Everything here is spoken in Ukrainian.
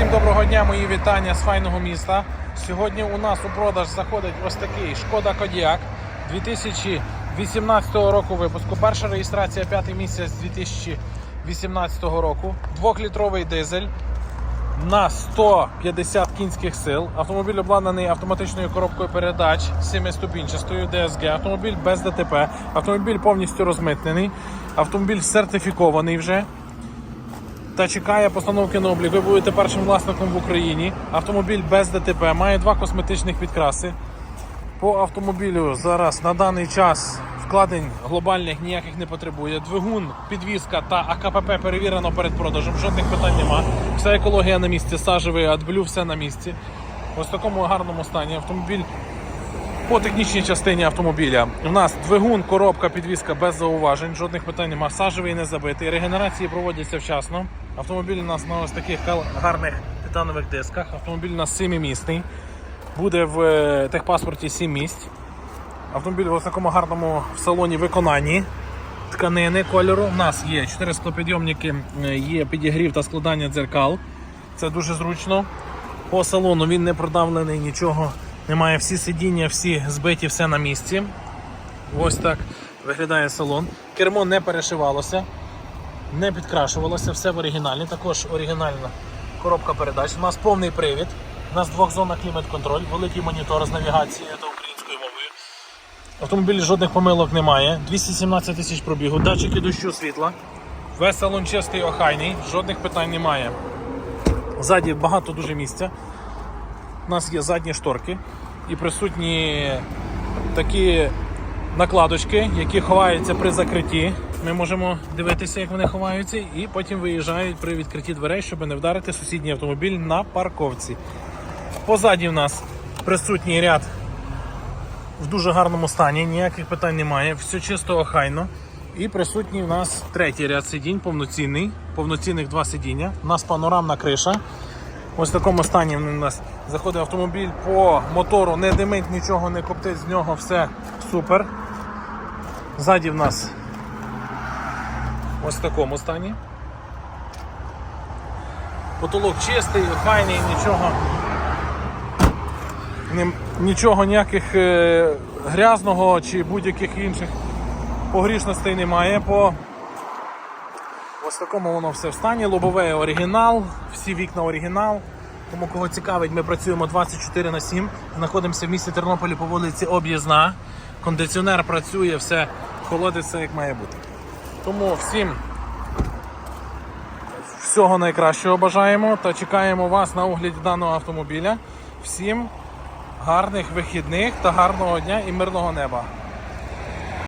Всім доброго дня, мої вітання з файного міста. Сьогодні у нас у продаж заходить ось такий Шкода Кодіак 2018 року випуску. Перша реєстрація п'ятий місяць 2018 року. Двохлітровий дизель на 150 кінських сил. Автомобіль обладнаний автоматичною коробкою передач 7-ступінчастою DSG. Автомобіль без ДТП. Автомобіль повністю розмитнений. Автомобіль сертифікований вже та чекає постановки на облік. Ви будете першим власником в Україні. Автомобіль без ДТП, має два косметичних підкраси. По автомобілю зараз на даний час вкладень глобальних ніяких не потребує. Двигун, підвізка та АКПП перевірено перед продажем. Жодних питань нема. Вся екологія на місці, сажевий, адблю, все на місці. Ось в такому гарному стані. Автомобіль по технічній частині автомобіля у нас двигун, коробка, підвізка без зауважень, жодних питань немає. Сажевий не забитий. Регенерації проводяться вчасно. Автомобіль у нас на ось таких гарних титанових дисках. Автомобіль у нас семимісний. Буде в е, техпаспорті 7 місць. Автомобіль в ось такому гарному в салоні виконанні тканини кольору. У нас є 4 склопідйомники, е, є підігрів та складання дзеркал. Це дуже зручно. По салону він не продавлений, нічого немає. Всі сидіння, всі збиті, все на місці. Ось так виглядає салон. Кермо не перешивалося, не підкрашувалося, все в оригіналі. Також оригінальна коробка передач. У нас повний привід. У нас двохзонна клімат-контроль, великий монітор з навігацією та українською мовою. Автомобілі жодних помилок немає. 217 тисяч пробігу, датчики дощу світла. Весь салон чистий, охайний, жодних питань немає. Ззаді багато дуже місця. У нас є задні шторки і присутні такі накладочки, які ховаються при закритті. Ми можемо дивитися, як вони ховаються, і потім виїжджають при відкритті дверей, щоб не вдарити сусідній автомобіль на парковці. Позаді в нас присутній ряд в дуже гарному стані, ніяких питань немає, все чисто охайно. І присутній у нас третій ряд сидінь, повноцінний, повноцінних два сидіння. У нас панорамна криша. Ось в такому стані у нас заходить автомобіль по мотору, не димить, нічого не коптить з нього, все супер. Ззаді в нас ось в такому стані. Потолок чистий, охайний, нічого. Нічого ніяких е, грязного чи будь-яких інших погрішностей немає. По ось такому воно все в стані. Лобове оригінал, всі вікна оригінал. Тому кого цікавить, ми працюємо 24 на 7. Знаходимося в місті Тернополі по вулиці Об'їзна. Кондиціонер працює, все холодиться як має бути. Тому всім всього найкращого бажаємо та чекаємо вас на огляді даного автомобіля. Всім гарних вихідних та гарного дня і мирного неба.